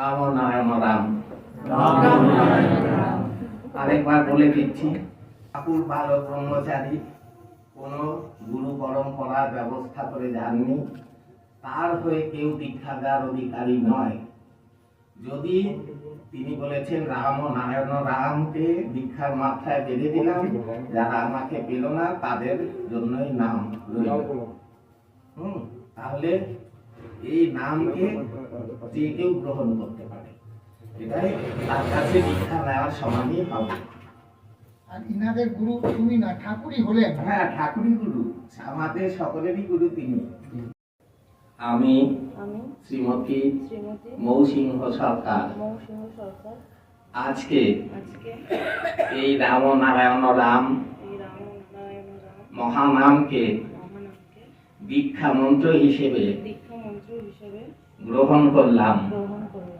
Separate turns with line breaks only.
রাম নারায়ণ রাম। আরেকবার বলে দিচ্ছি ঠাকুর বালক ব্রহ্মচারী কোনো গুরু পরম্পরার ব্যবস্থা করে যাননি। তার হয়ে কেউ দীক্ষাদার অধিকারী নয়। যদি তিনি বলেছেন রাম ও নারায়ণ রামকে দীক্ষার মাথায় বেঁধে দিলাম যারা আমাকে পেল না তাদের জন্যই নাম রইল। হুম তাহলে এই নামকে যে কেউ গ্রহণ করতে পারে। এটাই তার কাছে দীক্ষা নেওয়ার সমানই হবে
আর ইনাদের গুরু তুমি না ঠাকুরই হলেন।
হ্যাঁ ঠাকুরই গুরু। আমাদের সকলেরই গুরু তিনি। আমি
আমি
শ্রীমতী
শ্রীমতী
মৌসিংহ সরকার। আজকে
আজকে
এই রাম নারায়ণ রাম মহানামকে দীক্ষা মন্ত্র হিসেবে
হিসেবে গ্রহণ করলাম।